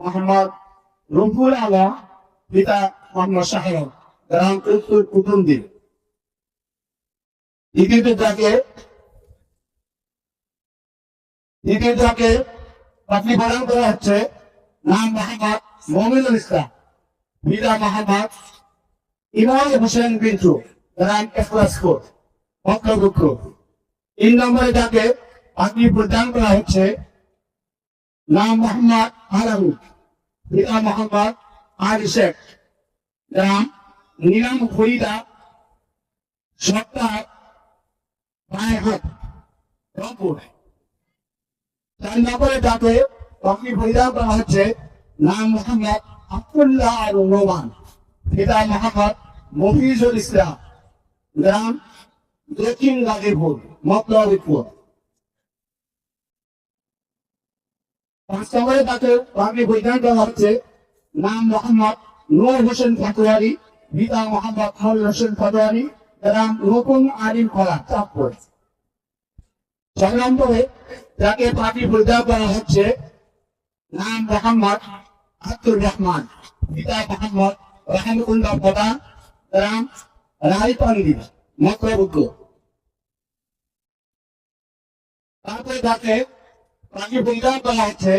মোহাম্মদ রফুল আলম, পিতা মোহাম্মদ সাহেব গ্রাম উত্তর কুটুম্বি দ্বিতীয় যাকে দ্বিতীয় যাকে পাটনি প্রদান করা হচ্ছে, নাম মোহাম্মদ মমিনুল ইসলাম। পিতা মোহাম্মদ ইমাম গ্রাম তিন নম্বরে যাকে পাটনি প্রদান করা হচ্ছে নাম মোহাম্মদ আলাহু পিতা মোহাম্মদ আলী শেখ গ্রাম নিলাম ফরিদা সপ্তাহ পায়হাট রংপুর। চার নম্বরে যাকে পাখি পরিধান করা হচ্ছে নাম মোহাম্মদ আবদুল্লাহ আর রোমান পিতা মোহাম্মদ মফিজুল ইসলাম গ্রাম দক্ষিণ গাজীপুর মতলবিপুর নম্বরে তাকে পাখি পরিধান করা হচ্ছে। নাম মোহাম্মদ নূর হোসেন ফাতোয়ারি, পিতা মোহাম্মদ হল হোসেন ফাতোয়ারি গ্রাম নতুন আলিম খোলা চাঁদপুর। নম্বরে যাকে পার্টি পরিচয় করা হচ্ছে। নাম মোহাম্মদ আব্দুর রহমান, পিতা মোহাম্মদ রহমতুল্লাহ প্রধান গ্রাম রায়পল্লী মক্রবুদ্ধ তারপরে যাকে পার্টি পরিচয় করা হচ্ছে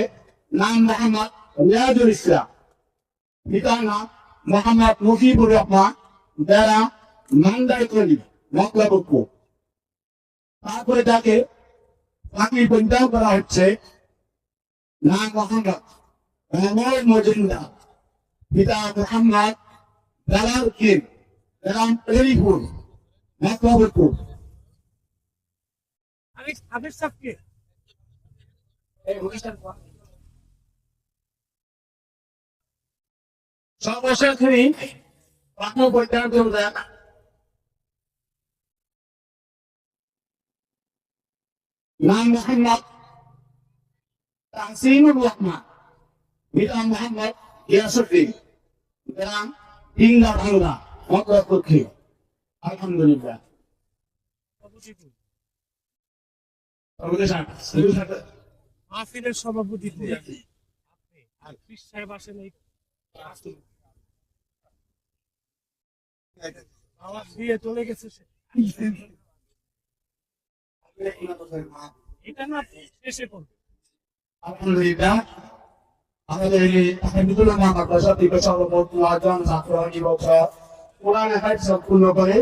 নাম মোহাম্মদ রিয়াজুল ইসলাম। পিতার নাম মোহাম্মদ মুজিবুর রহমান যারা মান্দাইতলি মক্রবুদ্ধ তারপরে যাকে পাখি পরিধান করা হচ্ছে নাম মোহাম্মদ রহমান মজুমদার। পিতা মোহাম্মদ দালাল উদ্দিন গ্রাম হাফিজ সাহেবকে সর্বশেষ পাখি পরিধান করবেন নাম মোহাম্মদ তাহসিনুর রহমান পিতা মোহাম্মদ ইয়াসুদ্দিন গ্রাম ডিঙ্গা ভাঙ্গা আলহামদুলিল্লাহ। মাহফিলের সভাপতিত্ব আপনি আর কৃষ সাহেব আসেন এই আমার দিয়ে চলে গেছে সে। এটা আলহামদুলিল্লাহ। আমাদের এই ছাত্র সম্পূর্ণ করে।